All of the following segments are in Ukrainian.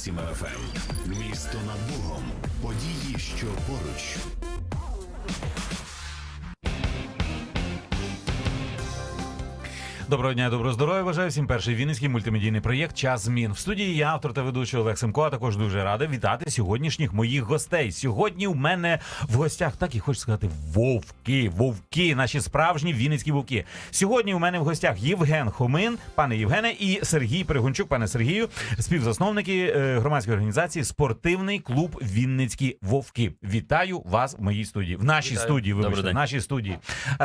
106,8 FM. Місто над Богом. Події, що поруч. Доброго дня, доброго здоров'я. Бажаю всім перший вінницький мультимедійний проєкт Час змін. В студії я, автор та ведучий Олег Семко, а також дуже радий вітати сьогоднішніх моїх гостей. Сьогодні у мене в гостях так і хочу сказати вовки, вовки, наші справжні вінницькі вовки. Сьогодні у мене в гостях Євген Хомин, пане Євгене, і Сергій Перегончук, пане Сергію, співзасновники е, громадської організації Спортивний клуб Вінницькі Вовки. Вітаю вас в моїй студії. В нашій Вітаю. студії, вибачте, в нашій студії. Е,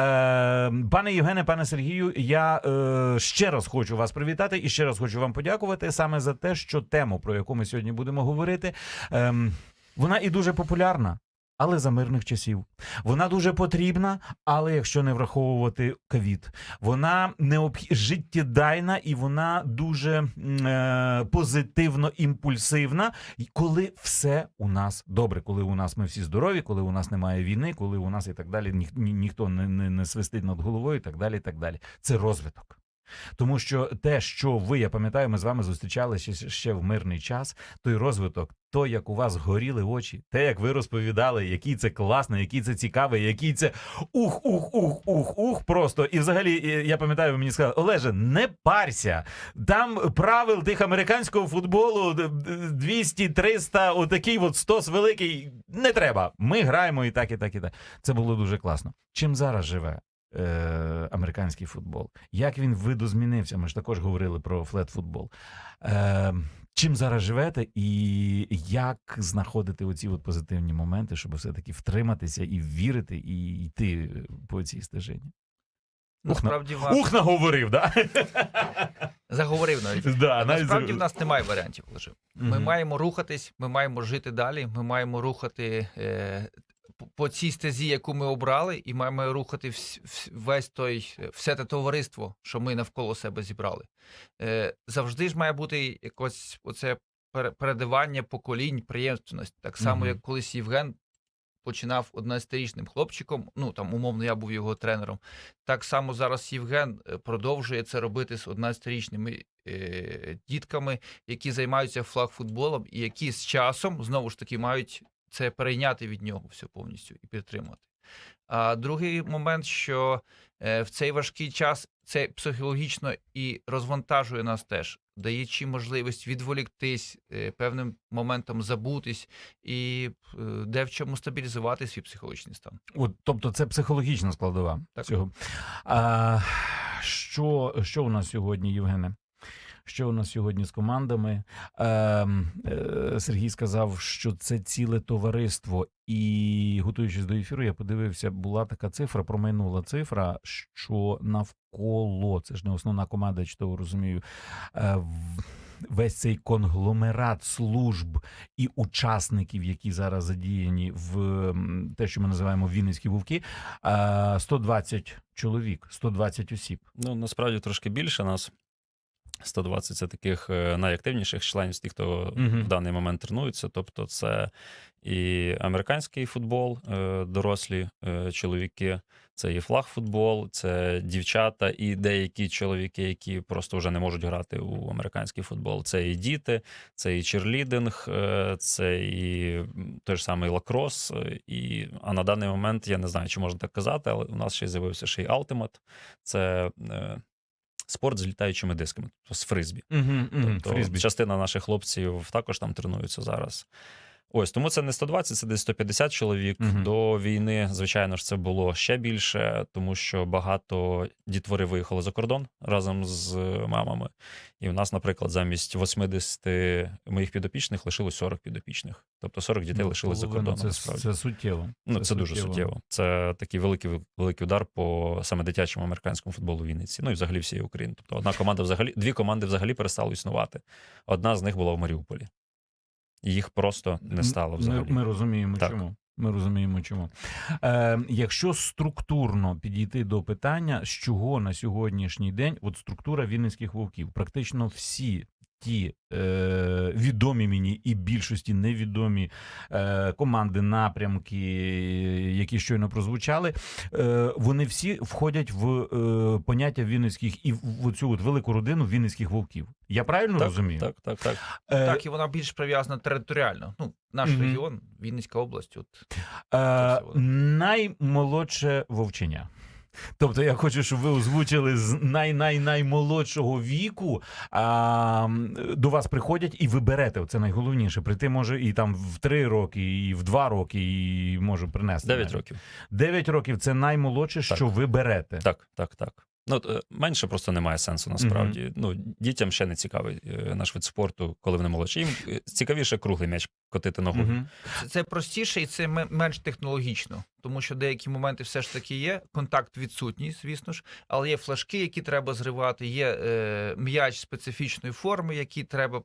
пане Євгене, пане Сергію, я е, ще раз хочу вас привітати і ще раз хочу вам подякувати саме за те, що тему, про яку ми сьогодні будемо говорити, ем, вона і дуже популярна. Але за мирних часів вона дуже потрібна, але якщо не враховувати ковід, вона необх... життєдайна і вона дуже е, позитивно імпульсивна, коли все у нас добре, коли у нас ми всі здорові, коли у нас немає війни, коли у нас і так далі ні, ніхто не, не, не свистить над головою, і так далі. І так далі. Це розвиток. Тому що те, що ви, я пам'ятаю, ми з вами зустрічалися ще, в мирний час. Той розвиток, то як у вас горіли очі, те, як ви розповідали, який це класний, який це цікавий, який це ух, ух, ух, ух, ух. Просто і взагалі я пам'ятаю, ви мені сказали, Олеже, не парся. Там правил тих американського футболу д- д- 200, 300, отакий от стос великий. Не треба. Ми граємо і так, і так, і так. Це було дуже класно. Чим зараз живе? Е, американський футбол. Як він видозмінився? Ми ж також говорили про флет-футбол. Е, чим зараз живете, і як знаходити оці от позитивні моменти, щоб все-таки втриматися і вірити, і йти по цій стежині? Ух, Насправді в Ух, наговорив, да? заговорив навіть. да Насправді в нас немає варіантів. Лише. Ми маємо рухатись, ми маємо жити далі. Ми маємо рухати е, по- цій стезі, яку ми обрали, і маємо рухати весь той все те товариство, що ми навколо себе зібрали. Е, завжди ж має бути якось оце пере- передавання поколінь, приємственність. Так само, Мгм. як колись Євген. Починав 11-річним хлопчиком, ну там умовно я був його тренером. Так само зараз Євген е, продовжує це робити з 11-річними е, дітками, які займаються флагфутболом, і які з часом знову ж таки мають це перейняти від нього все повністю і підтримати. А другий момент, що е, в цей важкий час це психологічно і розвантажує нас теж, даючи можливість відволіктись, е, певним моментом забутись і е, де в чому стабілізувати свій психологічний стан. От, тобто це психологічна складова Так. цього. А, що, що у нас сьогодні, Євгене? Що у нас сьогодні з командами? Ем, е, Сергій сказав, що це ціле товариство. І готуючись до ефіру, я подивився, була така цифра, промайнула цифра, що навколо це ж не основна команда, я чудово розумію. Е, Весь цей конгломерат служб і учасників, які зараз задіяні в те, що ми називаємо Вінницькі вовки, е, 120 чоловік, 120 осіб. Ну, насправді трошки більше нас. 120 це таких е, найактивніших членів з тих, хто Мгм. в даний момент тренується. Тобто, це і американський футбол, е, дорослі е, чоловіки, це і флагфутбол, це дівчата, і деякі чоловіки, які просто вже не можуть грати у американський футбол. Це і діти, це і черлідинг, це і той ж самий лакрос. І, а на даний момент я не знаю, чи можна так казати, але у нас ще з'явився ще й Ultimate. Це спорт з літаючими дисками, тобто з фризбі. Угу, Тобто Фрізбі. частина наших хлопців також там тренуються зараз. Ось тому це не 120, це десь 150 чоловік. Мгм. До війни, звичайно ж, це було ще більше, тому що багато дітвори виїхали за кордон разом з мамами. І в нас, наприклад, замість 80 моїх підопічних лишилось 40 підопічних. Тобто 40 дітей лишились за кордоном. Це, насправді. це суттєво. Ну, це, дуже суттєво. Це такий великий великий удар по саме дитячому американському футболу в Вінниці. Ну і взагалі всієї України. Тобто одна команда взагалі, дві команди взагалі перестали існувати. Одна з них була в Маріуполі. Їх просто не стало Ми, взагалі. ми розуміємо, Так. чому. Ми розуміємо, чому. Е, якщо структурно підійти до питання, з чого на сьогоднішній день от структура вінницьких вовків, практично всі ті е, відомі мені і більшості невідомі е, команди, напрямки, які щойно прозвучали, е, вони всі входять в е, поняття вінницьких і в цю от велику родину вінницьких вовків. Я правильно так, розумію? так, так, так. Е, Так, і вона більш прив'язана територіально. Ну, наш Мгм. регіон, Вінницька область. От Е, наймолодше вовчення. Тобто я хочу, щоб ви озвучили з най-най-наймолодшого віку. А, до вас приходять і ви берете. Це найголовніше. Прийти може і там в три роки, і в два роки, і може принести. 9 навіть. років. Дев'ять років це наймолодше, Так. що ви берете. Так, так, так. Ну, е, менше просто немає сенсу насправді. Ну, дітям ще не цікавий е, наш вид спорту, коли вони молодші. Їм е, цікавіше круглий м'яч котити ногою. Мгм. це, це простіше і це менш технологічно, тому що деякі моменти все ж таки є. Контакт відсутній, звісно ж, але є флажки, які треба зривати, є е, м'яч специфічної форми, які треба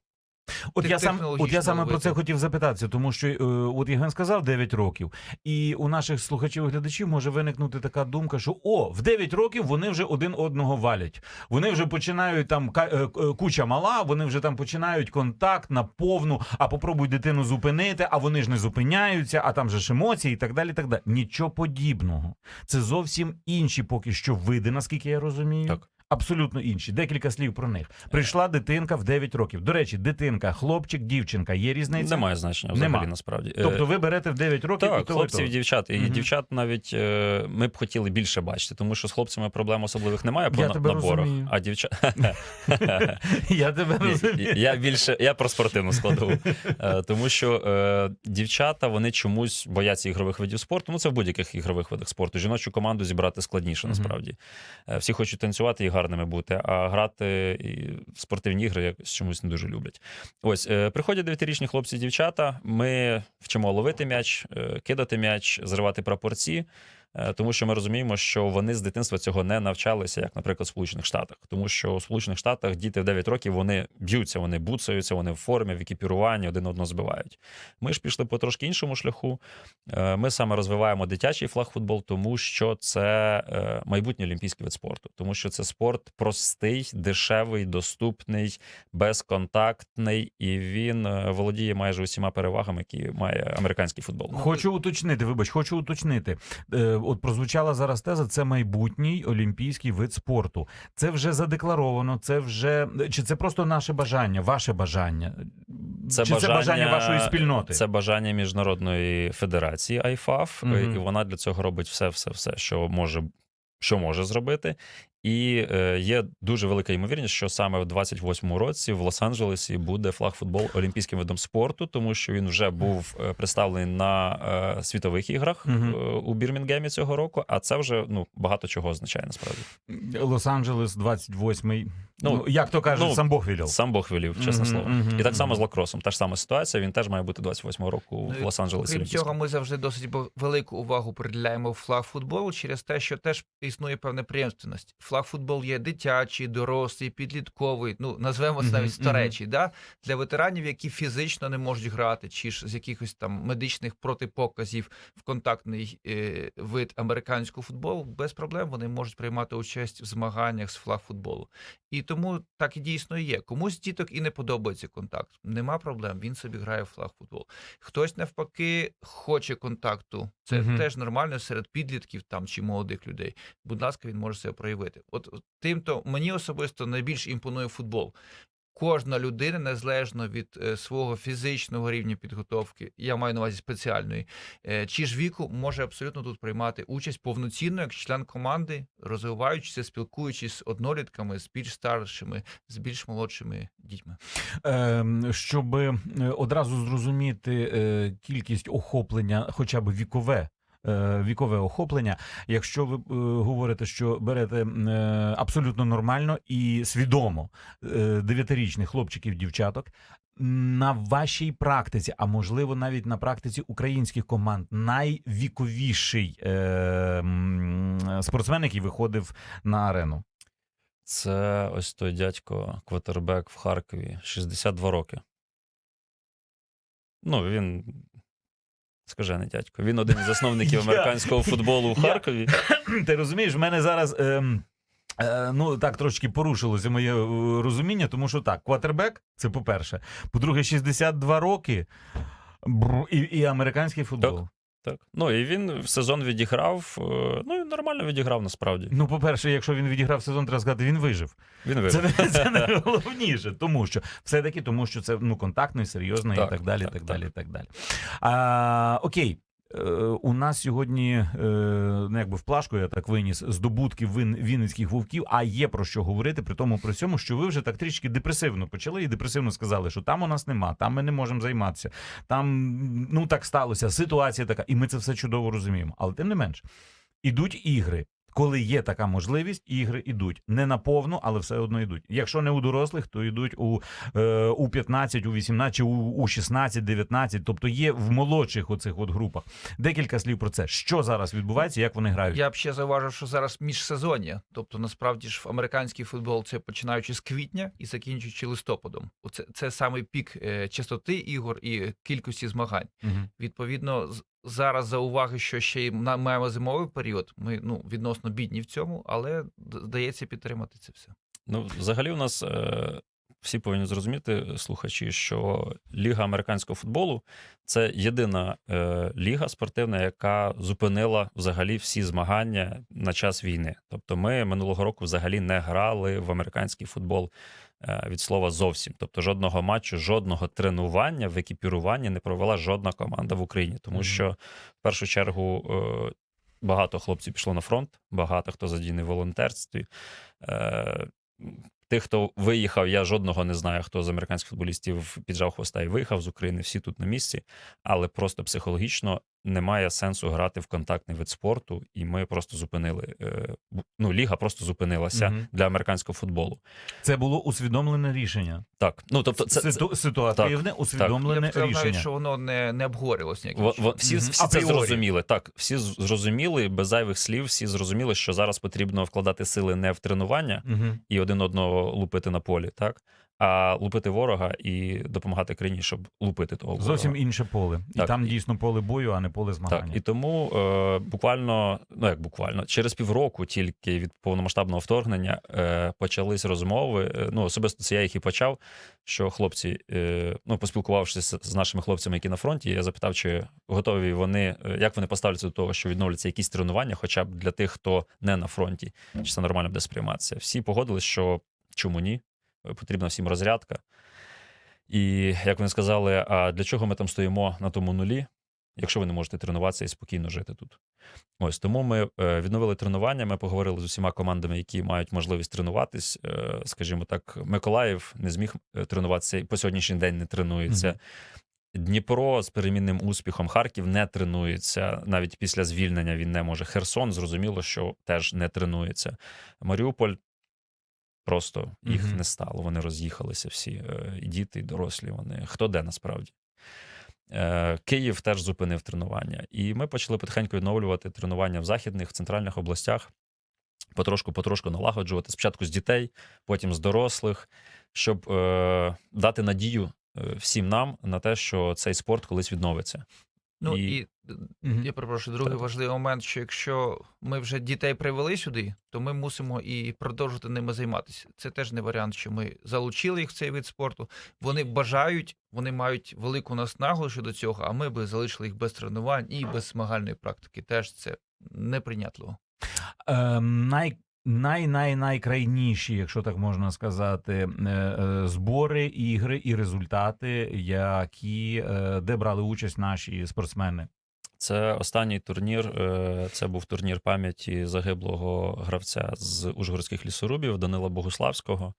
От я сам, от я саме про це хотів запитатися, тому що е, от Євген сказав 9 років, і у наших слухачів і глядачів може виникнути така думка, що о, в 9 років вони вже один одного валять. Вони вже починають там е, е, куча мала, вони вже там починають контакт на повну, а попробуй дитину зупинити, а вони ж не зупиняються, а там же ж емоції і так далі. і так далі. Нічого подібного. Це зовсім інші поки що види, наскільки я розумію. Так. Абсолютно інші. Декілька слів про них. Прийшла дитинка в 9 років. До речі, дитинка, хлопчик, дівчинка. Є різниця? Немає значення взагалі Нема. насправді. Е, Тобто ви берете в 9 років і Так, того, і хлопців і того. дівчат. І Мгм. дівчат навіть е, ми б хотіли більше бачити, тому що з хлопцями проблем особливих немає по Я на- тебе наборах. розумію. А дівчат Я тебе розумію. я більше я про спортивну складову. Е, Тому що е, дівчата вони чомусь бояться ігрових видів спорту. Ну це в будь-яких ігрових видах спорту. Жіночу команду зібрати складніше, насправді. Е, Всі хочуть танцювати і гарними бути, а грати в спортивні ігри чомусь не дуже люблять. Ось е, приходять дев'ятирічні хлопці і дівчата. Ми вчимо ловити м'яч, е, кидати м'яч, зривати прапорці. Е, Тому що ми розуміємо, що вони з дитинства цього не навчалися, як, наприклад, в Сполучених Штатах. Тому що у Сполучених Штатах діти в 9 років вони б'ються, вони буцаються, вони в формі, в екіпіруванні, один одного збивають. Ми ж пішли по трошки іншому шляху. Е, Ми саме розвиваємо дитячий флагфутбол, тому що це е, майбутній олімпійський вид спорту, тому що це спорт простий, дешевий, доступний, безконтактний, і він володіє майже усіма перевагами, які має американський футбол. Хочу уточнити, вибач, хочу уточнити. От прозвучала зараз теза: це майбутній олімпійський вид спорту. Це вже задекларовано, це вже чи це просто наше бажання, ваше бажання? Це чи це бажання вашої спільноти? Це бажання міжнародної федерації IFAF, угу. і вона для цього робить все, все, все, що може, що може зробити. І е, є дуже велика ймовірність, що саме в 28-му році в Лос-Анджелесі буде флагфутбол олімпійським видом спорту, тому що він вже був е, представлений на е, світових іграх е, у Бірмінгемі цього року. А це вже ну багато чого означає насправді. Лос-Анджелес, 28-й. Ну, Ну, як то кажуть, ну, сам Бог велів. Сам Бог велів, чесне Мгм, слово. мгм, І так само мгм. з лакросом. Та ж сама ситуація. Він теж має бути 28-го року Ну, в і Лос-Анджелесі. Крім цього, ми завжди досить велику увагу приділяємо флаг-футболу через те, що теж існує певна преємственність. Флаг-футбол є дитячий, дорослий, підлітковий, ну назвемо це навіть старечий, да? для ветеранів, які фізично не можуть грати, чи ж з якихось там медичних протипоказів в контактний е, вид американського футболу, без проблем вони можуть приймати участь в змаганнях з флаг-футболу. І тому так і дійсно є. Комусь діток і не подобається контакт. Нема проблем. Він собі грає в флаг-футбол. Хтось навпаки хоче контакту. Це Мгм. теж нормально серед підлітків там чи молодих людей. Будь ласка, він може себе проявити. От от тим-то мені особисто найбільш імпонує футбол. Кожна людина, незалежно від е, свого фізичного рівня підготовки, я маю на увазі спеціальної, е, чи ж віку, може абсолютно тут приймати участь повноцінно як член команди, розвиваючися, спілкуючись з однолітками, з більш старшими, з більш молодшими дітьми. Ем, щоб е, одразу зрозуміти кількість охоплення, хоча б вікове. Е, Вікове охоплення, якщо ви е, говорите, що берете е, абсолютно нормально і свідомо дев'ятирічних хлопчиків, дівчаток, на вашій практиці, а можливо навіть на практиці українських команд, найвіковіший е, спортсмен, який виходив на арену. Це ось той дядько квотербек в Харкові, 62 роки. Ну, він. Скажений дядько. Він один із засновників американського футболу в Харкові. Ти розумієш, в мене зараз. Ем... Е, ну так трошки порушилося моє е, розуміння, тому що так, кватербек це по-перше. По-друге, 62 роки. І, і американський футбол. Так. Ну і він в сезон відіграв. Нормально відіграв насправді. Ну, по-перше, якщо він відіграв сезон, треба сказати, він вижив. Він Це, виграв. це найголовніше, тому що все-таки тому, що це ну контактно і серйозно, і Так, так далі. так, так, так. далі, так далі. А, окей. Е, У нас сьогодні, е, ну якби в плашку я так виніс здобутки вин, вінницьких вовків, а є про що говорити, при тому при цьому, що ви вже так трішки депресивно почали і депресивно сказали, що там у нас нема, там ми не можемо займатися. Там ну так сталося, ситуація така, і ми це все чудово розуміємо. Але тим не менш, ідуть ігри. Коли є така можливість, ігри йдуть не на повну, але все одно йдуть. Якщо не у дорослих, то йдуть у, е, у 15, у 18, чи у, у 16, 19, тобто є в молодших оцих от групах. Декілька слів про це. Що зараз відбувається, як вони грають? Я б ще зауважив, що зараз міжсезоння. Тобто, насправді ж американський футбол це починаючи з квітня і закінчуючи листопадом. Оце це саме пік е, частоти ігор і кількості змагань. Мгм. Відповідно, зараз за уваги, що ще й маємо зимовий період. Ми ну відносно бідні в цьому, але здається підтримати це все. Ну, взагалі, у нас е, всі повинні зрозуміти, слухачі, що Ліга американського футболу це єдина е, ліга спортивна, яка зупинила взагалі всі змагання на час війни. Тобто, ми минулого року взагалі не грали в американський футбол е, від слова зовсім. Тобто, жодного матчу, жодного тренування в екіпіруванні не провела жодна команда в Україні, тому що в першу чергу. Е, Багато хлопців пішло на фронт, багато хто задійний в волонтерстві. Е, Тих, хто виїхав, я жодного не знаю, хто з американських футболістів піджав хвоста і виїхав з України. Всі тут на місці, але просто психологічно немає сенсу грати в контактний вид спорту, і ми просто зупинили. е, Ну, ліга просто зупинилася Мгм. для американського футболу. Це було усвідомлене рішення. Так, ну тобто, це, це Ситу- ситуативне, Я усвідомлене б сказав навіть, рішення. що воно не, не обговорювалося ніяким Во- во- всі, Мгм. всі це зрозуміли. Так, всі зрозуміли без зайвих слів. Всі зрозуміли, що зараз потрібно вкладати сили не в тренування Мгм. і один одного лупити на полі, так а лупити ворога і допомагати країні, щоб лупити того ворога. Зовсім інше поле. І там дійсно поле бою, а не поле Так, змагання. і тому е, буквально, ну як буквально, через півроку тільки від повномасштабного вторгнення е, почались розмови. е, Ну, особисто це я їх і почав. Що хлопці, е, ну поспілкувавшись з нашими хлопцями, які на фронті, я запитав, чи готові вони, е, як вони поставляться до того, що відновляться якісь тренування, хоча б для тих, хто не на фронті, чи це нормально буде сприйматися. Всі погодились, що чому ні? Потрібна всім розрядка. І як вони сказали, а для чого ми там стоїмо на тому нулі, якщо ви не можете тренуватися і спокійно жити тут. Ось тому ми е, відновили тренування. Ми поговорили з усіма командами, які мають можливість тренуватись. Е, Скажімо так, Миколаїв не зміг е, тренуватися і по сьогоднішній день не тренується. Мгм. Дніпро з перемінним успіхом, Харків не тренується. Навіть після звільнення він не може. Херсон, зрозуміло, що теж не тренується. Маріуполь просто їх Мгм. не стало. Вони роз'їхалися всі, е, і діти, і дорослі. Вони хто де насправді. Е, Київ теж зупинив тренування. І ми почали потихеньку відновлювати тренування в західних, в центральних областях, потрошку-потрошку налагоджувати. Спочатку з дітей, потім з дорослих, щоб е, дати надію е, всім нам на те, що цей спорт колись відновиться. Ну І- і Мгм. Я перепрошую, другий Так. важливий момент, що якщо ми вже дітей привели сюди, то ми мусимо і продовжити ними займатися. Це теж не варіант, що ми залучили їх в цей вид спорту. Вони бажають, вони мають велику наснагу щодо цього, а ми би залишили їх без тренувань і без змагальної практики. Теж це неприйнятливо. Е, най, най, най, найкрайніші, якщо так можна сказати, е, е, збори, ігри і результати, які е, де брали участь наші спортсмени. Це останній турнір. Це був турнір пам'яті загиблого гравця з Ужгородських лісорубів Данила Богуславського.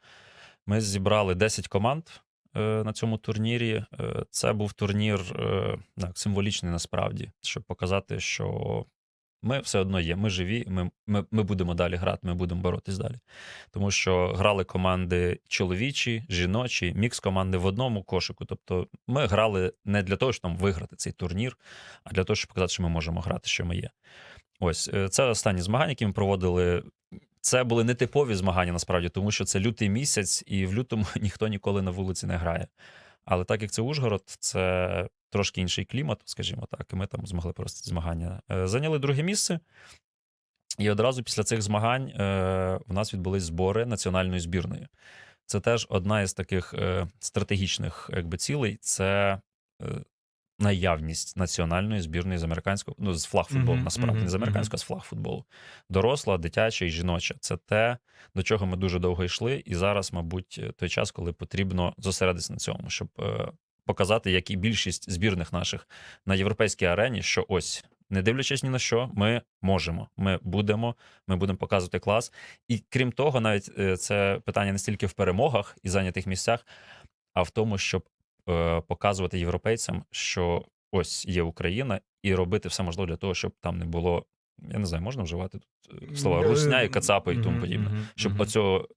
Ми зібрали 10 команд на цьому турнірі. Це був турнір так, символічний насправді, щоб показати, що ми все одно є. Ми живі, ми, ми, ми будемо далі грати, ми будемо боротись далі. Тому що грали команди чоловічі, жіночі, мікс команди в одному кошику. Тобто ми грали не для того, щоб там виграти цей турнір, а для того, щоб показати, що ми можемо грати, що ми є. Ось е, це останні змагання, які ми проводили. Це були нетипові змагання насправді, тому що це лютий місяць, і в лютому ніхто ніколи на вулиці не грає. Але так як це Ужгород, це трошки інший клімат, скажімо так, і ми там змогли провести змагання. Е, Зайняли друге місце. І одразу після цих змагань е, в нас відбулись збори національної збірної. Це теж одна із таких е, стратегічних якби, цілей це е, наявність національної збірної з американського, ну, з флагфутболу, Мгм, насправді, мгм, не з американського, а з флагфутболу. Доросла, дитяча і жіноча. Це те, до чого ми дуже довго йшли, і зараз, мабуть, той час, коли потрібно зосередитися на цьому, щоб е, показати, як і більшість збірних наших на європейській арені, що ось. Не дивлячись ні на що, ми можемо, ми будемо, ми будемо показувати клас. І крім того, навіть е, це питання не стільки в перемогах і зайнятих місцях, а в тому, щоб е, показувати європейцям, що ось є Україна, і робити все можливе для того, щоб там не було. Я не знаю, можна вживати тут е, слова русня і кацапи і тому подібне. Щоб оцього.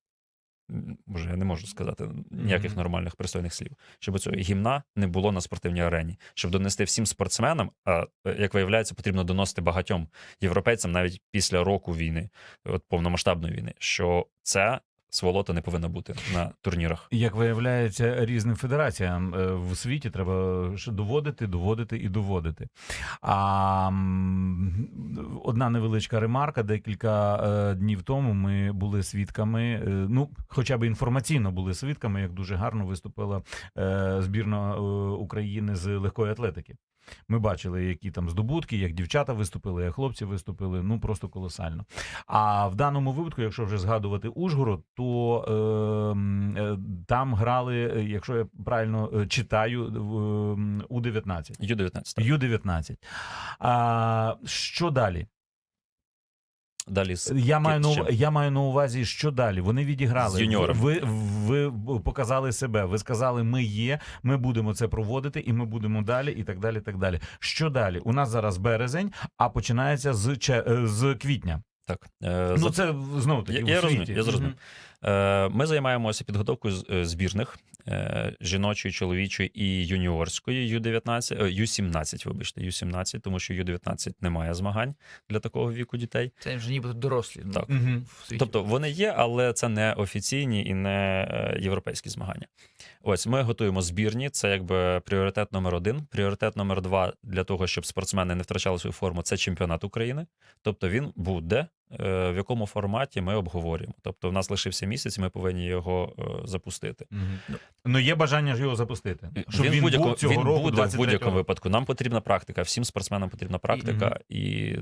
Боже, я не можу сказати ніяких Мгм. нормальних пристойних слів, щоб цього гімна не було на спортивній арені, щоб донести всім спортсменам. А е, як виявляється, потрібно доносити багатьом європейцям навіть після року війни, от повномасштабної війни, що це сволота не повинна бути на турнірах. Як виявляється, різним федераціям е, в світі треба доводити, доводити і доводити. А одна невеличка ремарка. Декілька е, днів тому ми були свідками. е, Ну, хоча б інформаційно були свідками, як дуже гарно виступила збірна України з легкої атлетики. Ми бачили, які там здобутки, як дівчата виступили, як хлопці виступили. Ну просто колосально. А в даному випадку, якщо вже згадувати Ужгород, то е, е, там грали, е, якщо я правильно е, читаю, У-19. Ю-19. Ю-19. А, що далі? Далі з Я маю, на, я маю на увазі, що далі. Вони відіграли. З юніором. Ви, ви, ви показали себе. Ви сказали, ми є, ми будемо це проводити, і ми будемо далі, і так далі. так далі. Що далі? У нас зараз березень, а починається з, з квітня. так. Е, Ну, це знову таки. Я- я розумію, я зрозумів. Е, Ми займаємося підготовкою е, збірних е, жіночої, чоловічої і юніорської Ю-19, е, Ю-17, вибачте, Ю-17, тому що Ю-19 немає змагань для такого віку дітей. Це вже ніби дорослі. ну, Так. Світі. Тобто вони є, але це не офіційні і не європейські змагання. Ось ми готуємо збірні. Це якби пріоритет номер один. Пріоритет номер два для того, щоб спортсмени не втрачали свою форму. Це чемпіонат України. Тобто він буде. Е, В якому форматі ми обговорюємо. Тобто, в нас лишився місяць, ми повинні його е, запустити. Угу. Ну, є бажання ж його запустити. Щоб він, він, будь-якому, він року, буде в 23-го. будь-якому випадку. Нам потрібна практика. Всім спортсменам потрібна практика і.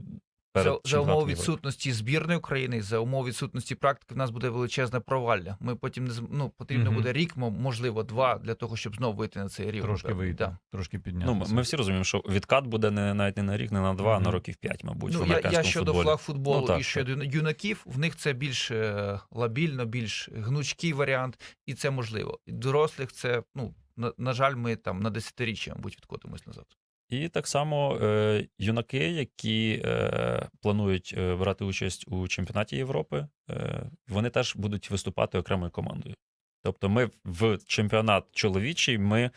Перед За, за чемпіонатом умов Європи. відсутності збірної України, за умов відсутності практики, в нас буде величезне провалля. Ми потім не ну, потрібно Мгм. буде рік, мо- можливо, два для того, щоб знову вийти на цей рівень. Трошки вийти, Да. трошки Ну, ми- всі розуміємо, що відкат буде не навіть не на рік, не на два, а на років п'ять, мабуть. в Ну, я, я щодо футболі. флагфутболу Ну, так, і щодо юнаків, в них це більш е, лабільно, більш гнучкий варіант, і це можливо. Дорослих це, ну, на, на жаль, ми там на десятиріччя, мабуть, відкотимось назад. І так само е, юнаки, які е, планують е, брати участь у чемпіонаті Європи, е, вони теж будуть виступати окремою командою. Тобто, ми в чемпіонат чоловічий ми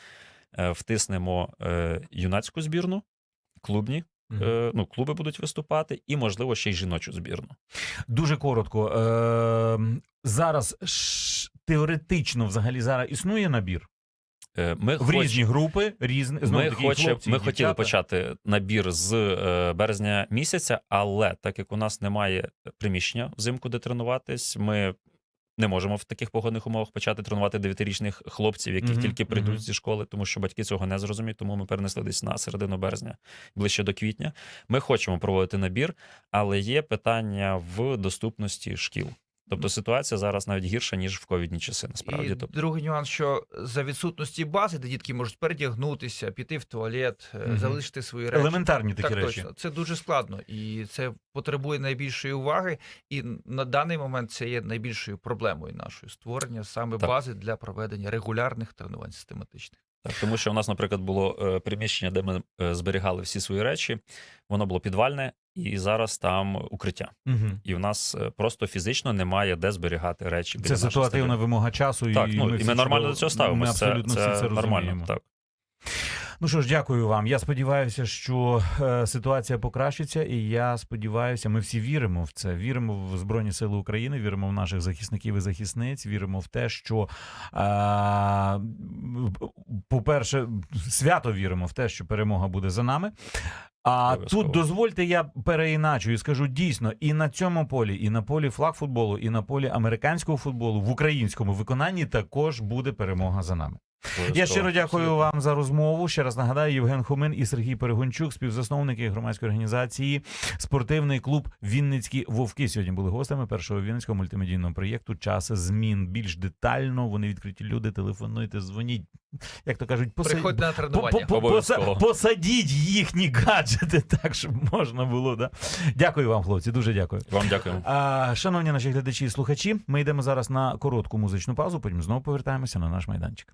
е, втиснемо е, юнацьку збірну, клубні. Мгм. Е, ну, клуби будуть виступати, і, можливо, ще й жіночу збірну. Дуже коротко. Е, зараз теоретично взагалі зараз існує набір ми в різні групи, різні знову Ми, таки, хоче, хлопці, ми хотіли почати набір з е, березня місяця, але так як у нас немає приміщення взимку, де тренуватись, ми не можемо в таких погодних умовах почати тренувати дев'ятирічних хлопців, які Мгм, тільки прийдуть мгм. зі школи, тому що батьки цього не зрозуміють, тому ми перенесли десь на середину березня, ближче до квітня. Ми хочемо проводити набір, але є питання в доступності шкіл. Тобто ситуація зараз навіть гірша, ніж в ковідні часи, насправді. І Тобто, другий нюанс, що за відсутності бази, де дітки можуть передягнутися, піти в туалет, Мгм. залишити свої речі. елементарні такі так, речі. точно. Це дуже складно, і це потребує найбільшої уваги. І на даний момент це є найбільшою проблемою нашої створення саме Так. бази для проведення регулярних тренувань систематичних. Так, тому що у нас, наприклад, було е, приміщення, де ми е, зберігали всі свої речі, воно було підвальне, і зараз там укриття. Угу. І в нас е, просто фізично немає де зберігати речі. Це ситуативна вимога часу. Так, і ну ми і ми нормально до цього ставимося. Ми абсолютно це, всі це нормально. Так. Ну що ж, дякую вам. Я сподіваюся, що е, ситуація покращиться, і я сподіваюся, ми всі віримо в це. Віримо в Збройні Сили України, віримо в наших захисників і захисниць, віримо в те, що, е, по-перше, свято віримо в те, що перемога буде за нами. А тут дозвольте, я переіначу і скажу дійсно, і на цьому полі, і на полі флагфутболу, і на полі американського футболу в українському виконанні також буде перемога за нами. Я щиро дякую вам за розмову. Ще раз нагадаю, Євген Хомин і Сергій Перегончук, співзасновники громадської організації Спортивний клуб Вінницькі Вовки. Сьогодні були гостями першого вінницького мультимедійного проєкту Час змін. Більш детально вони відкриті люди. Телефонуйте, дзвоніть. Як то кажуть, поса- Приходьте на тренування. по- по- поса- посадіть їхні гаджети так, щоб можна було. Да? Дякую вам, хлопці. Дуже дякую. Вам дякуємо. А, шановні наші глядачі і слухачі, ми йдемо зараз на коротку музичну паузу, потім знову повертаємося на наш майданчик.